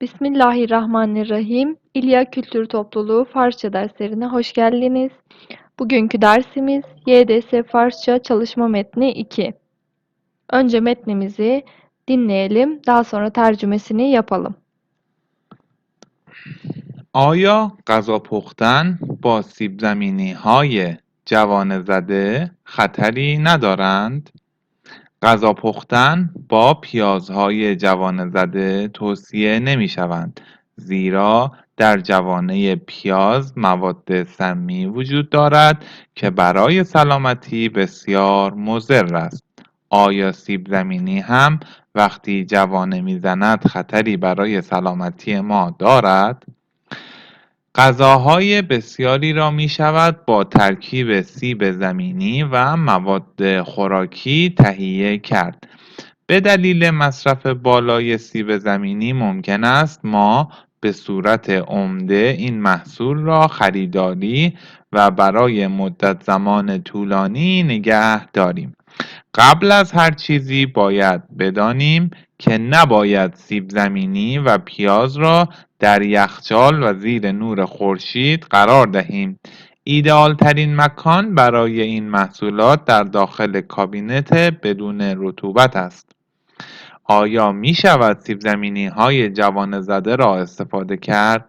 Bismillahirrahmanirrahim. İlya Kültür Topluluğu Farsça derslerine hoş geldiniz. Bugünkü dersimiz YDS Farsça çalışma metni 2. Önce metnimizi dinleyelim, daha sonra tercümesini yapalım. آیا غذا پختن با سیب زمینی های جوان زده خطری ندارند؟ غذا پختن با پیازهای جوان زده توصیه نمی شوند زیرا در جوانه پیاز مواد سمی وجود دارد که برای سلامتی بسیار مضر است. آیا سیب زمینی هم وقتی جوانه می‌زند خطری برای سلامتی ما دارد؟ غذاهای بسیاری را می شود با ترکیب سیب زمینی و مواد خوراکی تهیه کرد. به دلیل مصرف بالای سیب زمینی ممکن است ما به صورت عمده این محصول را خریداری و برای مدت زمان طولانی نگه داریم. قبل از هر چیزی باید بدانیم که نباید سیب زمینی و پیاز را در یخچال و زیر نور خورشید قرار دهیم. ایدئال ترین مکان برای این محصولات در داخل کابینت بدون رطوبت است. آیا می شود سیب زمینی های جوان زده را استفاده کرد؟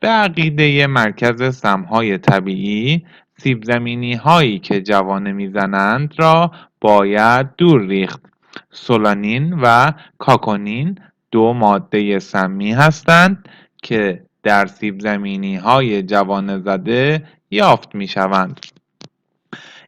به عقیده مرکز سمهای طبیعی سیب زمینی هایی که جوانه می‌زنند را باید دور ریخت. سولانین و کاکونین دو ماده سمی هستند که در سیب زمینی های جوان زده یافت می شوند.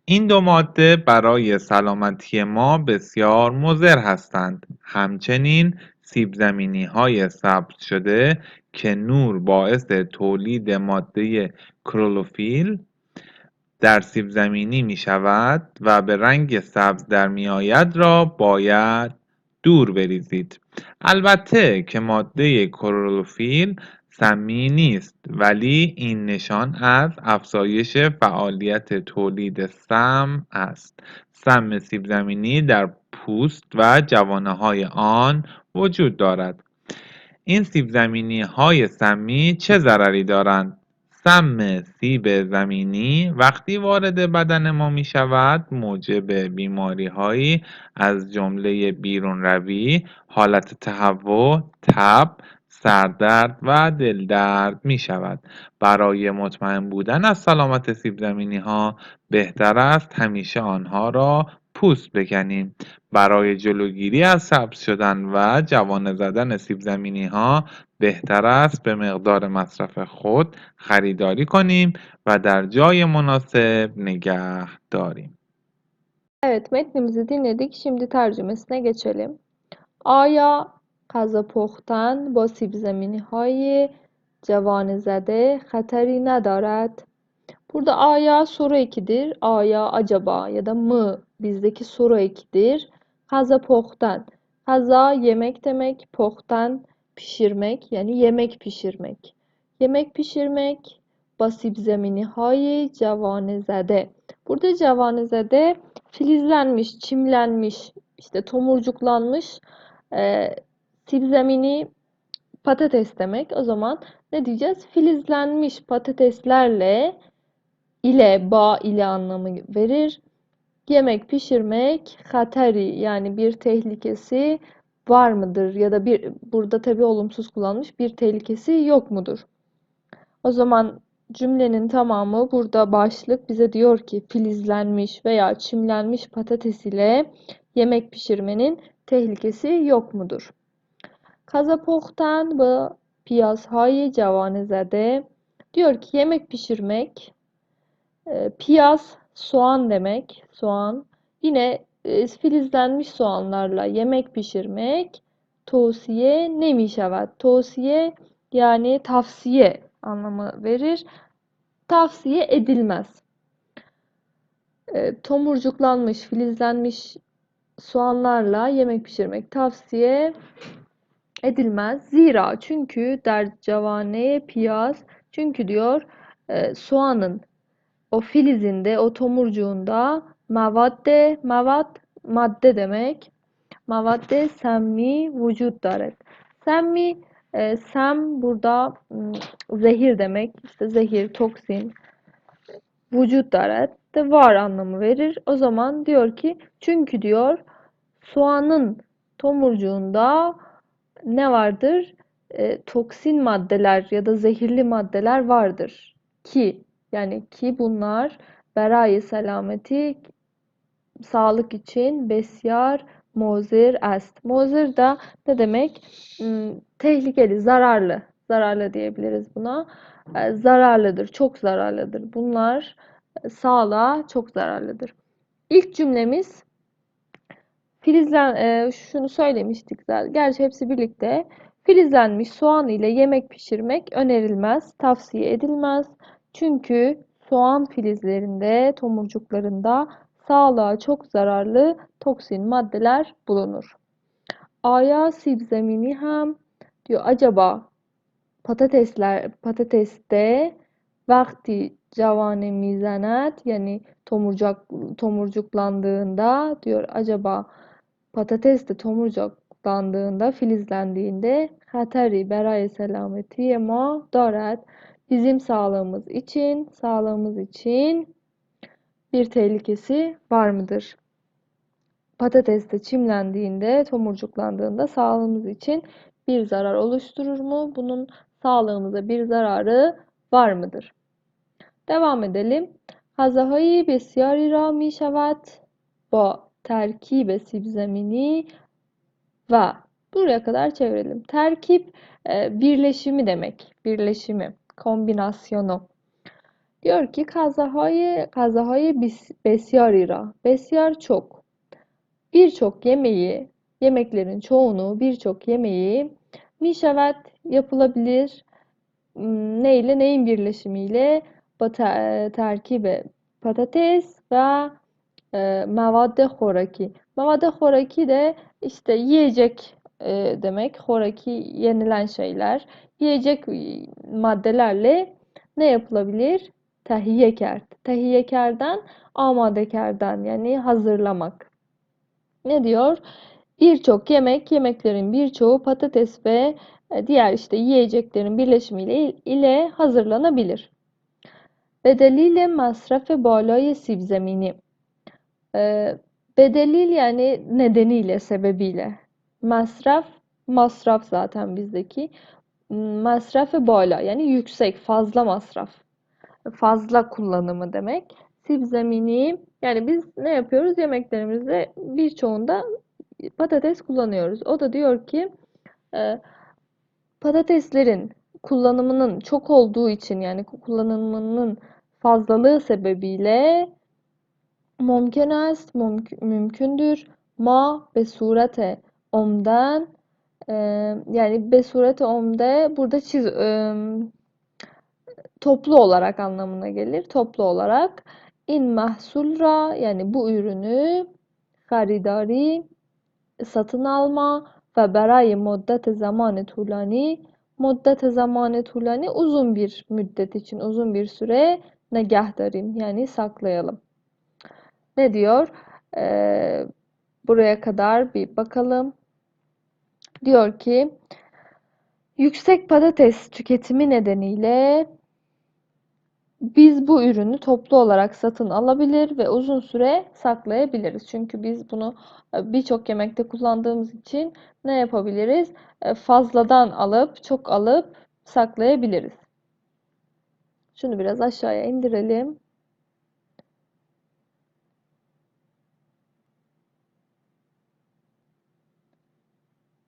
این دو ماده برای سلامتی ما بسیار مضر هستند. همچنین سیب زمینی های سبز شده که نور باعث تولید ماده کرولوفیل در سیب زمینی می شود و به رنگ سبز در می آید را باید دور بریزید. البته که ماده کرولوفیل سمی نیست ولی این نشان از افزایش فعالیت تولید سم است. سم سیب زمینی در پوست و جوانه های آن وجود دارد. این سیب زمینی های سمی چه ضرری دارند؟ سم سیب زمینی وقتی وارد بدن ما می شود موجب بیماری هایی از جمله بیرون روی، حالت تهوع، تب، سردرد و دلدرد می شود. برای مطمئن بودن از سلامت سیب زمینی ها بهتر است همیشه آنها را پوست بکنیم. برای جلوگیری از سبز شدن و جوانه زدن سیب زمینی ها بهتر است به مقدار مصرف خود خریداری کنیم ve در جای مناسب نگه داریم. Evet, metnimizi dinledik. Şimdi tercümesine geçelim. Aya غذا پختن با سیب زمینی های جوان زده خطری ندارد. Burada aya soru ekidir. Aya acaba ya da mı bizdeki soru ekidir. Kaza pohtan. Kaza yemek demek. Pohtan pişirmek yani yemek pişirmek. Yemek pişirmek basip zemini hay cavanezade. Burada cavanezade filizlenmiş, çimlenmiş, işte tomurcuklanmış e, sip zemini patates demek. O zaman ne diyeceğiz? Filizlenmiş patateslerle ile ba ile anlamı verir. Yemek pişirmek hatari yani bir tehlikesi var mıdır ya da bir burada tabi olumsuz kullanmış bir tehlikesi yok mudur? O zaman cümlenin tamamı burada başlık bize diyor ki filizlenmiş veya çimlenmiş patates ile yemek pişirmenin tehlikesi yok mudur? Kazapoktan ve piyazhay cavanezade diyor ki yemek pişirmek e, piyaz soğan demek soğan yine e, filizlenmiş soğanlarla yemek pişirmek tavsiye nemişavat. Tavsiye yani tavsiye anlamı verir. Tavsiye edilmez. E, tomurcuklanmış, filizlenmiş soğanlarla yemek pişirmek tavsiye edilmez. Zira çünkü der cavane piyaz çünkü diyor e, soğanın o filizinde, o tomurcuğunda mavadde, mavad madde demek. Mavadde semmi vücut daret. Semmi E, sem burada m, zehir demek. İşte zehir, toksin, vücut daret de var anlamı verir. O zaman diyor ki çünkü diyor soğanın tomurcuğunda ne vardır? E, toksin maddeler ya da zehirli maddeler vardır. Ki yani ki bunlar berayı selameti sağlık için besyar mozir est. Mozir da ne demek? Hmm, tehlikeli, zararlı. Zararlı diyebiliriz buna. E, zararlıdır, çok zararlıdır. Bunlar e, sağlığa çok zararlıdır. İlk cümlemiz filizlen e, şunu söylemiştik zaten. Gerçi hepsi birlikte. Filizlenmiş soğan ile yemek pişirmek önerilmez, tavsiye edilmez. Çünkü soğan filizlerinde, tomurcuklarında sağlığa çok zararlı toksin maddeler bulunur. Aya sibzemini hem diyor acaba patatesler patateste vakti cavane mizanet yani tomurcak tomurcuklandığında diyor acaba patates de tomurcuklandığında filizlendiğinde hatari berayı selameti ma darat bizim sağlığımız için, sağlığımız için bir tehlikesi var mıdır? Patates de çimlendiğinde, tomurcuklandığında sağlığımız için bir zarar oluşturur mu? Bunun sağlığımıza bir zararı var mıdır? Devam edelim. Hazahayı besyari ra mi şevet ba terkibe sibzemini ve buraya kadar çevirelim. Terkip e, birleşimi demek. Birleşimi kombinasyonu. Diyor ki kazahay kazahay besyari ra. Besyar çok. Birçok yemeği, yemeklerin çoğunu, birçok yemeği mişavet yapılabilir. Hmm, Ne ile neyin birleşimiyle? Bata, terkibe patates ve e, mevadde horaki. Mevadde horaki de işte yiyecek e, demek. Horaki yenilen şeyler. Yiyecek maddelerle ne yapılabilir? Tehiyyeker. Tehiyyekerden amadekerden yani hazırlamak. Ne diyor? Birçok yemek, yemeklerin birçoğu patates ve e, diğer işte yiyeceklerin birleşimiyle ile hazırlanabilir. Bedeliyle masrafı balay sib zemini. Ee, bedelil yani nedeniyle, sebebiyle. Masraf, masraf zaten bizdeki. Masrafı boyla yani yüksek, fazla masraf. Fazla kullanımı demek. Sibzemini yani biz ne yapıyoruz? Yemeklerimizde birçoğunda patates kullanıyoruz. O da diyor ki e, patateslerin kullanımının çok olduğu için yani kullanımının fazlalığı sebebiyle mümkün mümkündür ma ve surate omden e, yani be surete omde burada çiz e, toplu olarak anlamına gelir. Toplu olarak in mahsulra yani bu ürünü haridari satın alma ve berayi müddet zamanı tulani müddet zamanı tulani uzun bir müddet için uzun bir süre negahdarim yani saklayalım. Ne diyor? Ee, buraya kadar bir bakalım. Diyor ki yüksek patates tüketimi nedeniyle biz bu ürünü toplu olarak satın alabilir ve uzun süre saklayabiliriz. Çünkü biz bunu e, birçok yemekte kullandığımız için ne yapabiliriz? E, Fazladan alıp, çok alıp saklayabiliriz. Şunu biraz aşağıya indirelim.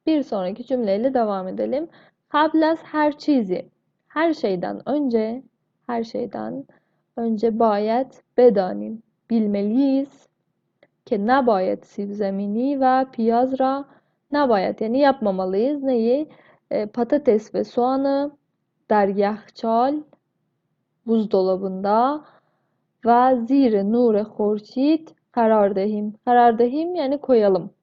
Bir sonraki cümleyle devam edelim. Hablas her çizi. Her şeyden önce, her şeyden önce bayet bedanim. Bilmeliyiz ki ne bayet sivzemini ve piyaz ra ne bayet yani yapmamalıyız. Neyi? E, patates ve soğanı deryahçal buzdolabında ve zire nure horşit karar dehim. Karar dehim yani koyalım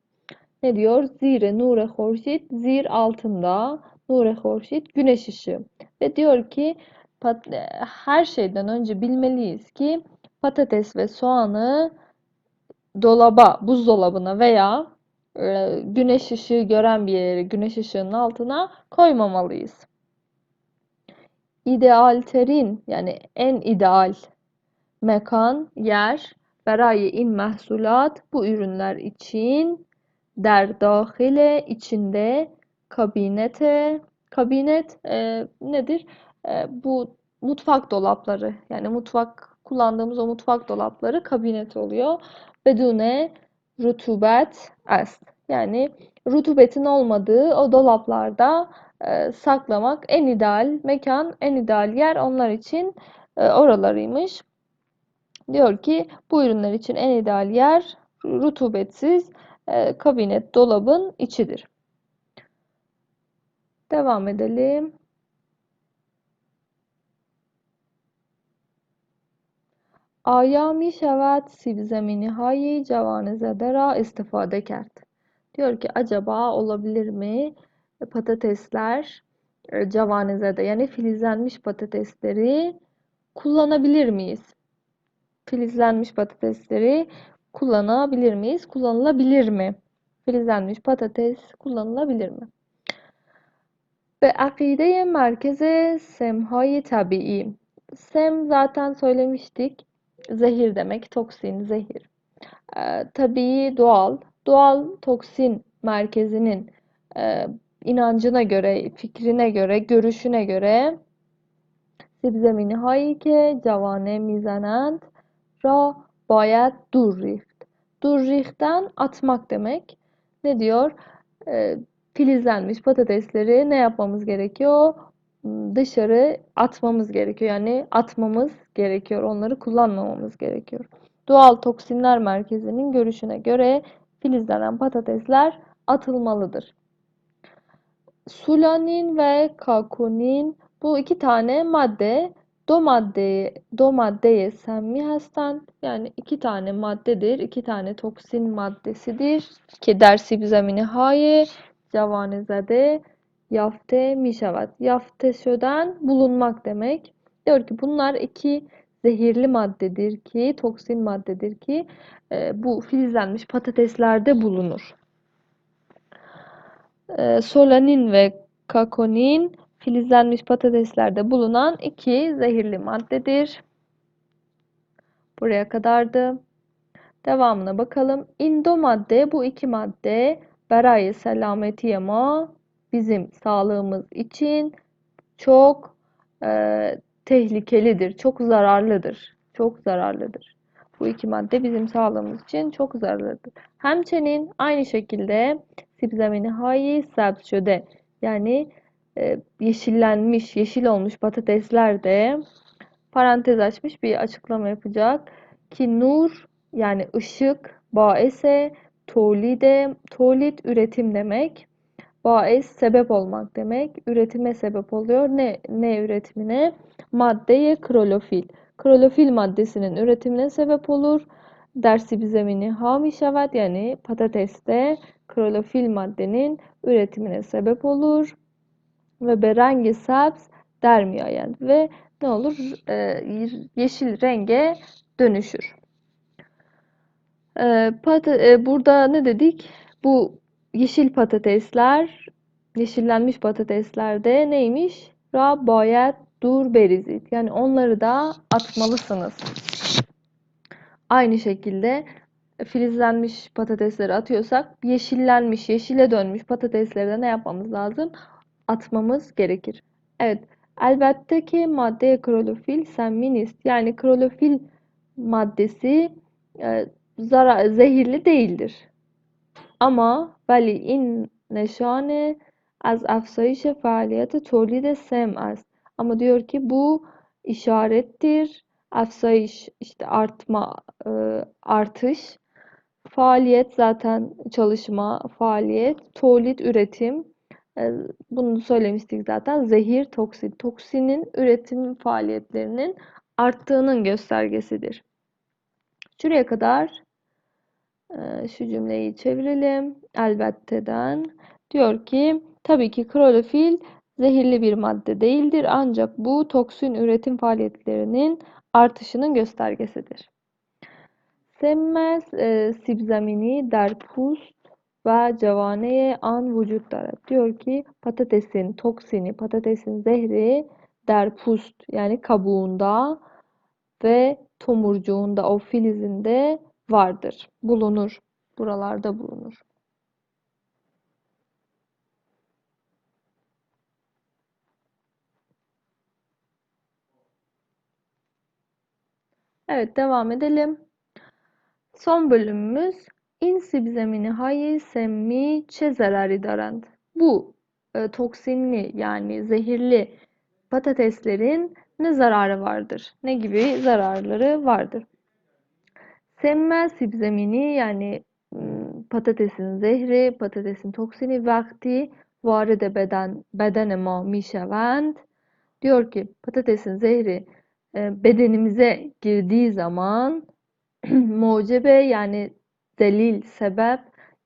ne diyor? Zire nure horşit, zir altında, nure horşit güneş ışığı. Ve diyor ki e, her şeyden önce bilmeliyiz ki patates ve soğanı dolaba, buzdolabına veya e, güneş ışığı gören bir yere, güneş ışığının altına koymamalıyız. İdeal terin yani en ideal mekan, yer, verayi in mehsulat bu ürünler için der dahile içinde kabinete kabinet e, nedir? E, bu mutfak dolapları yani mutfak kullandığımız o mutfak dolapları kabinet oluyor. Bedune rutubet est. Yani rutubetin olmadığı o dolaplarda e, saklamak en ideal mekan, en ideal yer onlar için e, oralarıymış. Diyor ki bu ürünler için en ideal yer rutubetsiz e, kabinet dolabın içidir. Devam edelim. آیا می شود سیب زمینی های جوان زده را استفاده کرد؟ Diyor ki acaba olabilir mi patatesler e, cavanezede yani filizlenmiş patatesleri kullanabilir miyiz? Filizlenmiş patatesleri kullanabilir miyiz? Kullanılabilir mi? Filizlenmiş patates kullanılabilir mi? Ve akide merkeze semhay tabii. Sem zaten söylemiştik. Zehir demek, toksin, zehir. Ee, tabii doğal. Doğal toksin merkezinin e, inancına göre, fikrine göre, görüşüne göre سیبزمینی هایی که جوانه میزنند را باید دور ریخت. Durrih'ten atmak demek. Ne diyor? E, filizlenmiş patatesleri ne yapmamız gerekiyor? Dışarı atmamız gerekiyor. Yani atmamız gerekiyor. Onları kullanmamamız gerekiyor. Doğal Toksinler Merkezi'nin görüşüne göre filizlenen patatesler atılmalıdır. Sulanin ve kakonin bu iki tane madde Do maddeye, do maddeye semmihesten yani iki tane maddedir, iki tane toksin maddesidir ki der sibzemini haye cavanezade yafte mişavat. Yafte şöden bulunmak demek. Diyor ki bunlar iki zehirli maddedir ki, toksin maddedir ki e, bu filizlenmiş patateslerde bulunur. E, solanin ve kakonin filizlenmiş patateslerde bulunan iki zehirli maddedir. Buraya kadardı. Devamına bakalım. İndo madde bu iki madde beraye selameti ama bizim sağlığımız için çok e, tehlikelidir, çok zararlıdır. Çok zararlıdır. Bu iki madde bizim sağlığımız için çok zararlıdır. Hemçinin aynı şekilde sibzamini hayi sebşöde yani e, yeşillenmiş, yeşil olmuş patatesler de parantez açmış bir açıklama yapacak. Ki nur yani ışık, baese, tolide, tolit üretim demek. Baes sebep olmak demek. Üretime sebep oluyor. Ne ne üretimine? Maddeye klorofil. Klorofil maddesinin üretimine sebep olur. Dersi bir zemini hamişavet yani patateste klorofil maddenin üretimine sebep olur ve berengi sabz dermiyayen ve ne olur e, yeşil renge dönüşür. E, e, burada ne dedik? Bu yeşil patatesler, yeşillenmiş patateslerde neymiş? Ra bayet dur berizit. Yani onları da atmalısınız. Aynı şekilde filizlenmiş patatesleri atıyorsak yeşillenmiş, yeşile dönmüş patatesleri de ne yapmamız lazım? Atmamız gerekir. Evet, elbette ki madde klorofil semminist yani klorofil maddesi e, zarar, zehirli değildir. Ama veli in neşane az afsayış faaliyeti tolide sem az. Ama diyor ki bu işarettir. Afsayış işte artma, e, artış. Faaliyet zaten çalışma, faaliyet. Tolit üretim. Ee, bunu söylemiştik zaten. Zehir, toksin. Toksinin üretim faaliyetlerinin arttığının göstergesidir. Şuraya kadar e, şu cümleyi çevirelim. Elbette'den. Diyor ki tabii ki klorofil zehirli bir madde değildir ancak bu toksin üretim faaliyetlerinin artışının göstergesidir. Semmez e, sibzamini der ve cevaneye an vücut darat. Diyor ki patatesin toksini, patatesin zehri der pust yani kabuğunda ve tomurcuğunda o filizinde vardır. Bulunur. Buralarda bulunur. Evet devam edelim. Son bölümümüz این سیب زمینی های سمی چه zararı دارند? Bu e, toksinli yani zehirli patateslerin ne zararı vardır? Ne gibi zararları vardır? Semme sibzemini yani m, patatesin zehri, patatesin toksini vakti varide beden bedene ma mişevend diyor ki patatesin zehri e, bedenimize girdiği zaman mucebe yani delil, sebep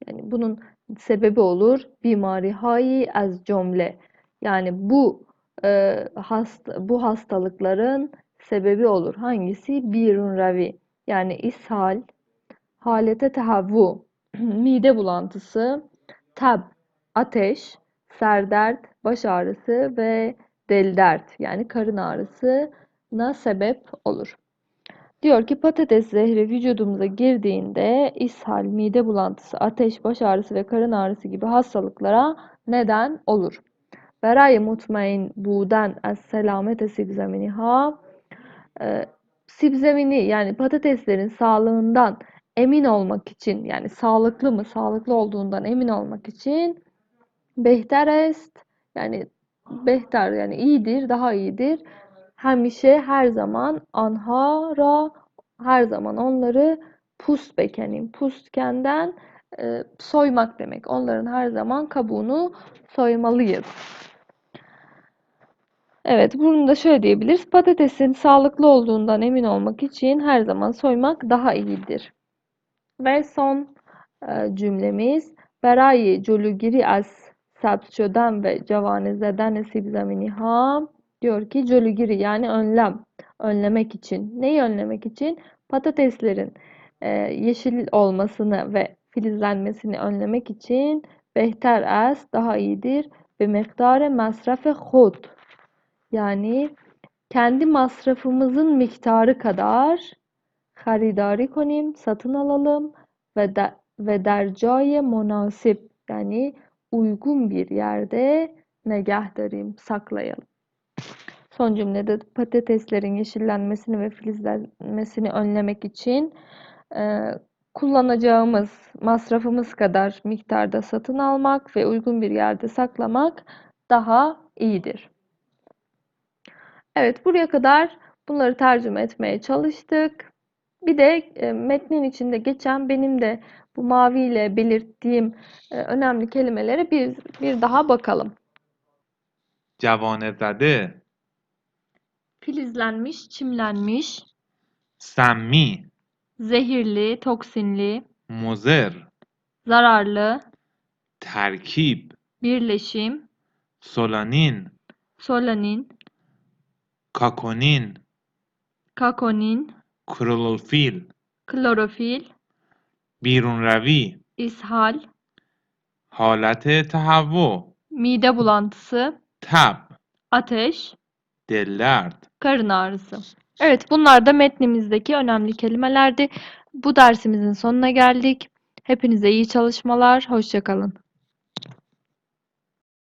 yani bunun sebebi olur. Bimari hayi az cümle. Yani bu e, hasta, bu hastalıkların sebebi olur. Hangisi? Birun ravi. Yani ishal, halete tehavvu, mide bulantısı, tab, ateş, serdert, baş ağrısı ve deli dert yani karın ağrısına sebep olur. Diyor ki patates zehri vücudumuza girdiğinde ishal, mide bulantısı, ateş, baş ağrısı ve karın ağrısı gibi hastalıklara neden olur. Berayı mutmain buden es selamete sibzeminiha e, sibzemini yani patateslerin sağlığından emin olmak için yani sağlıklı mı sağlıklı olduğundan emin olmak için behter est yani behter yani iyidir daha iyidir Hemişe her zaman anhara her zaman onları pust bekenim. Pustkenden e, soymak demek. Onların her zaman kabuğunu soymalıyız. Evet, bunu da şöyle diyebiliriz. Patatesin sağlıklı olduğundan emin olmak için her zaman soymak daha iyidir. Ve son e, cümlemiz Berayi culugiri az sabt şöden ve cavane zeden sibzamini ha diyor ki culugiri yani önlem önlemek için. Neyi önlemek için? Patateslerin e, yeşil olmasını ve filizlenmesini önlemek için behter az daha iyidir ve miktarı masrafı hud yani kendi masrafımızın miktarı kadar haridari konim, satın alalım ve de, ve dercai münasip yani uygun bir yerde negahdarim, saklayalım. Son cümlede patateslerin yeşillenmesini ve filizlenmesini önlemek için e, kullanacağımız masrafımız kadar miktarda satın almak ve uygun bir yerde saklamak daha iyidir. Evet buraya kadar bunları tercüme etmeye çalıştık. Bir de e, metnin içinde geçen benim de bu maviyle belirttiğim e, önemli kelimelere bir, bir daha bakalım. Cavanezade Filizlenmiş, çimlenmiş, سمی zehirli, toksinli, مضر zararlı, ترکیب birleşim, سولانین solanin, کاکونین kakonin, کرولوفیل klorofil, بیرونروی ishal, حالت تهوع mide bulantısı, تب ateş, Dellert. Karın ağrısı. Evet bunlar da metnimizdeki önemli kelimelerdi. Bu dersimizin sonuna geldik. Hepinize iyi çalışmalar. Hoşçakalın.